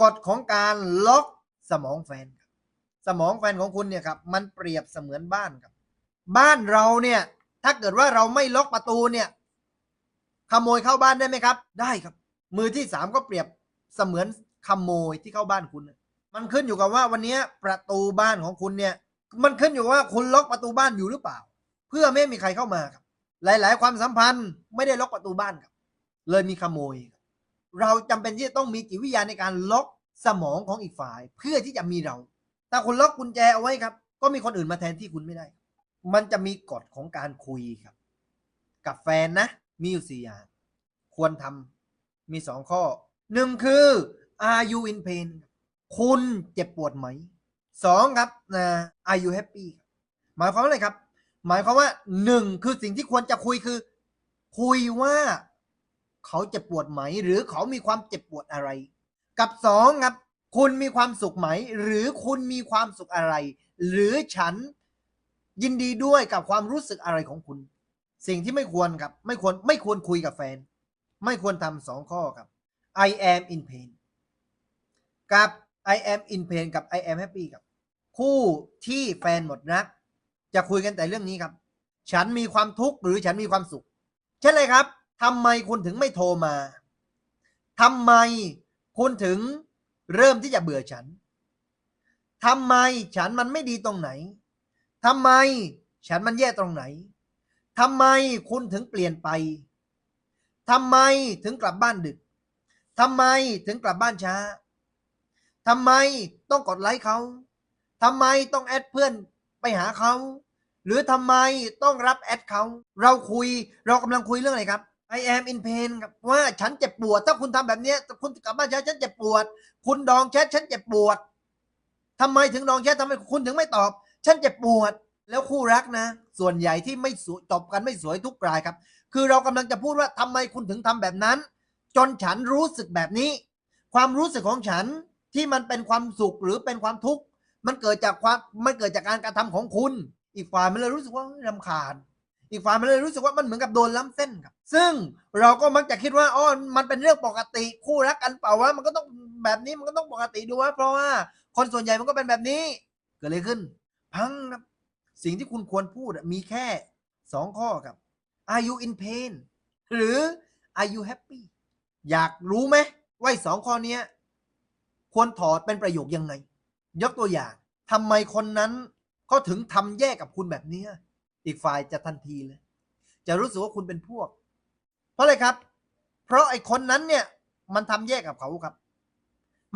กฎของการล็อกสมองแฟนครับสมองแฟนของคุณเนี่ยครับมันเปรียบเสมือนบ้านครับ บ้านเราเนี่ยถ้าเกิดว่าเราไม่ล็อกประตูเนี่ย ขโมยเข้าบ้านได้ไหมครับ ได้ครับ มือที่สามก็เปรียบเสมือนขโมยที่เข้าบ้านคุณ มันขึ้นอยู่กับว่าวันนี้ประตูบ้านของคุณเนี่ย มันขึ้นอยู่ว่าคุณล็อกประตูบ้านอยู่หรือเปล่า เพื่อไม่มีใครเข้ามาครับ หลาย ๆ ความสัมพันธ์ไม่ได้ล็อกประตูบ้านครับ เลยมีขโมยครับ เราจำเป็นที่จะต้องมีจิตวิทยาในการล็อกสมองของอีกฝ่าย เพื่อที่จะมีเราถ้าคุณล็อกกุญแจเอาไว้ครับ ก็มีคนอื่นมาแทนที่คุณไม่ได้ มันจะมีกฎของการคุยครับ กับแฟนนะ มีอยู่สี่อย่าง ควรทำมีสองข้อหนึ่งคือ are you in pain คุณเจ็บปวดไหมสองครับนะ are you happy หมายความว่าอะไรครับ หมายความว่าหนึ่งคือสิ่งที่ควรจะคุยคือ คุยว่า เขาเจ็บปวดไหม หรือเขามีความเจ็บปวดอะไร กับสองครับ คุณมีความสุขไหม หรือคุณมีความสุขอะไร หรือฉันยินดีด้วยกับความรู้สึกอะไรของคุณ สิ่งที่ไม่ควรครับ ไม่ควรไม่ควรคุยกับแฟน ไม่ควรทำสองข้อครับ I am in pain กับ I am in pain กับ I am happy ครับ คู่ที่แฟนหมดรัก จะคุยกันแต่เรื่องนี้ครับ ฉันมีความทุกข์หรือฉันมีความสุขเช่นเลยครับ ทำไมคุณถึงไม่โทรมาทำไมคุณถึงเริ่มที่จะเบื่อฉันทำไมฉันมันไม่ดีตรงไหนทำไมฉันมันแย่ตรงไหนทำไมคุณถึงเปลี่ยนไปทำไมถึงกลับบ้านดึกทำไมถึงกลับบ้านช้าทำไมต้องกดไลค์เขาทำไมต้องแอดเพื่อนไปหาเขา หรือทำไมต้องรับแอดเขา เราคุย เรากำลังคุยเรื่องอะไรครับ I am in pain ครับว่าฉันเจ็บปวด ถ้าคุณทำแบบนี้คุณกลับบ้านช้ฉันเจ็บปวด คุณดองแชทฉันเจ็บปวดทำไมถึงดองแชททำไมคุณถึงไม่ตอบ ฉันเจ็บปวด แล้วคู่รักนะ ส่วนใหญ่ที่ไม่สวยจบกันไม่สวยทุกรายครับ คือเรากำลังจะพูดว่าทำไมคุณถึงทำแบบนั้น จนฉันรู้สึกแบบนี้ ความรู้สึกของฉันที่มันเป็นความสุขหรือเป็นความทุกข์มันเกิดจากความมันเกิดจากการกระทำของคุณ อีกฝ่ายมันเลยรู้สึกว่าเฮ้ยรำคาญ อีกฝ่ายมันเลยรู้สึกว่ามันเหมือนกับโดนล้ำเส้นครับ ซึ่งเราก็มักจะคิดว่าอ๋อมันเป็นเรื่องปกติคู่รักกันเปล่าวะมันก็ต้องแบบนี้มันก็ต้องปกติดูวะเพราะว่าคนส่วนใหญ่มันก็เป็นแบบนี้เกิดอะไรขึ้น พังครับ สิ่งที่คุณควรพูดมีแค่สองข้อครับ Are you in pain หรือ Are you happy อยากรู้ไหมว่าสองข้อนี้ควรถอดเป็นประโยคยังไง ยกตัวอย่างทำไมคนนั้นเขาถึงทำแย่กับคุณแบบนี้ อีกฝ่ายจะทันทีเลย จะรู้สึกว่าคุณเป็นพวก เพราะอะไรครับ เพราะไอ้คนนั้นเนี่ย มันทำแย่กับเขาครับ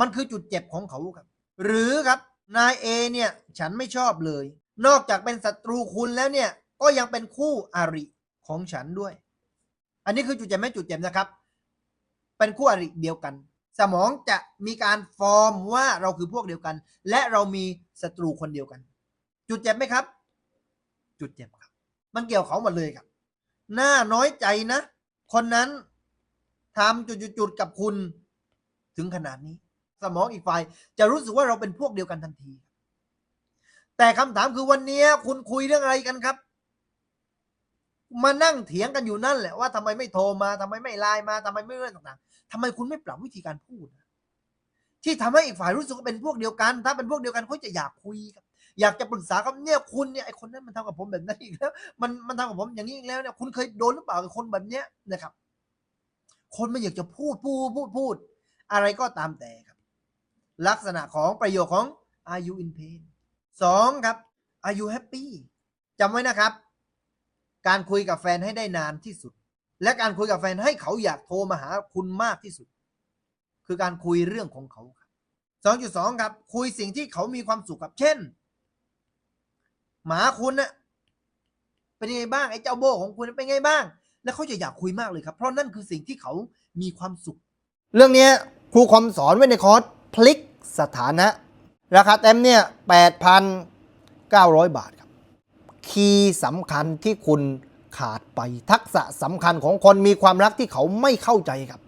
มันคือจุดเจ็บของเขาครับ หรือครับนายเอเนี่ย ฉันไม่ชอบเลย นอกจากเป็นศัตรูคุณแล้วเนี่ย ก็ยังเป็นคู่อริของฉันด้วย อันนี้คือจุดเจ็บไม่จุดเจ็บนะครับ เป็นคู่อริเดียวกัน สมองจะมีการฟอร์มว่าเราคือพวกเดียวกัน และเรามีศัตรูคนเดียวกัน จุดเจ็บไหมครับ จุดเจ็บครับ มันเกี่ยวเขาหมดเลยครับหน่าน้อยใจนะ คนนั้นทำจุดๆๆกับคุณถึงขนาดนี้ สมองอีกฝ่ายจะรู้สึกว่าเราเป็นพวกเดียวกันทันที แต่คำถามคือวันนี้คุณคุยเรื่องอะไรกันครับ มานั่งเถียงกันอยู่นั่นแหละว่าทำไมไม่โทรมาทำไมไม่ไลน์มาทำไมไม่เรื่องต่างๆทำไมคุณไม่ปรับวิธีการพูด ที่ทำให้อีกฝ่ายรู้สึกว่าเป็นพวกเดียวกัน ถ้าเป็นพวกเดียวกันเขาจะอยากคุยครับ อยากจะปรึกษาครับเนี่ยคุณเนี่ยไอคนนั้นมันทำกับผมแบบนั้นอีกแล้ว มันมันทำกับผมอย่างนี้อีกแล้วเนี่ยคุณเคยโดนหรือเปล่ากับคนแบบเนี้ยนะครับ คนไม่อยากจะพูดพูดพูดพูด อะไรก็ตามแต่ครับ ลักษณะของประโยคของ are you in pain สองครับ are you happy จำไว้นะครับ การคุยกับแฟนให้ได้นานที่สุด และการคุยกับแฟนให้เขาอยากโทรมาหาคุณมากที่สุด คือการคุยเรื่องของเขาครับสองจุดสองครับ คุยสิ่งที่เขามีความสุขครับ เช่น หมาคุณน่ะเป็นยังไงบ้างไอ้เจ้าโบของคุณเป็นไงบ้าง แล้วเขาจะอยากคุยมากเลยครับ เพราะนั่นคือสิ่งที่เขามีความสุข เรื่องนี้ครูคอมสอนไว้ในคอร์สพลิกสถานะ ราคาเต็มเนี่ย8,900 บาทครับ คีย์สำคัญที่คุณขาดไปทักษะสำคัญของคนมีความรักที่เขาไม่เข้าใจครับ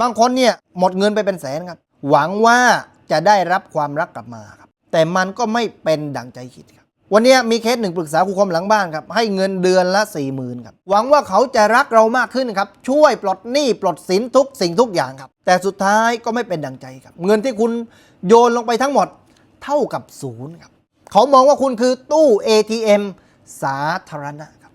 บางคนเนี่ยหมดเงินไปเป็นแสนครับ หวังว่าจะได้รับความรักกลับมาครับ แต่มันก็ไม่เป็นดังใจคิดครับ วันนี้มีเคสหนึ่งปรึกษาครูคมหลังบ้านครับ ให้เงินเดือนละ4ี่หมื่นครับ หวังว่าเขาจะรักเรามากขึ้นครับ ช่วยปลดหนี้ปลดสินทุกสิ่งทุกอย่างครับ แต่สุดท้ายก็ไม่เป็นดังใจครับ เงินที่คุณโยนลงไปทั้งหมดเท่ากับศูนย์ครับ เขามองว่าคุณคือตู้ ATM สาธารณะครับ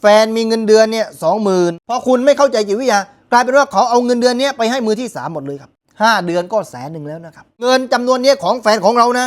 แฟนมีเงินเดือนเนี่ยสองหมื่นพอคุณไม่เข้าใจจิตวิทยากลายเป็นว่าเขาเอาเงินเดือนเนี้ยไปให้มือที่ 3 หมดเลยครับ5 เดือนก็แสนหนึ่งแล้วนะครับ เงินจำนวนเนี้ยของแฟนของเรานะ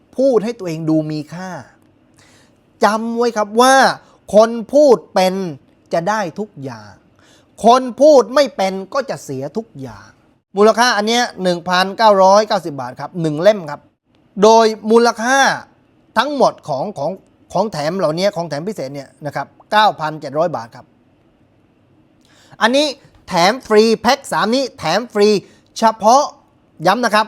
พูดให้ตัวเองดูมีค่าจำไว้ครับว่า คนพูดเป็นจะได้ทุกอย่าง คนพูดไม่เป็นก็จะเสียทุกอย่าง มูลค่าอันเนี้ย1,990 บาทครับ1เล่มครับ โดยมูลค่าทั้งหมดของของของแถมเหล่านี้ของแถมพิเศษเนี่ยนะครับ 9,700 บาทครับ อันนี้แถมฟรีแพ็ค3 นี้แถมฟรีเฉพาะย้ำนะครับ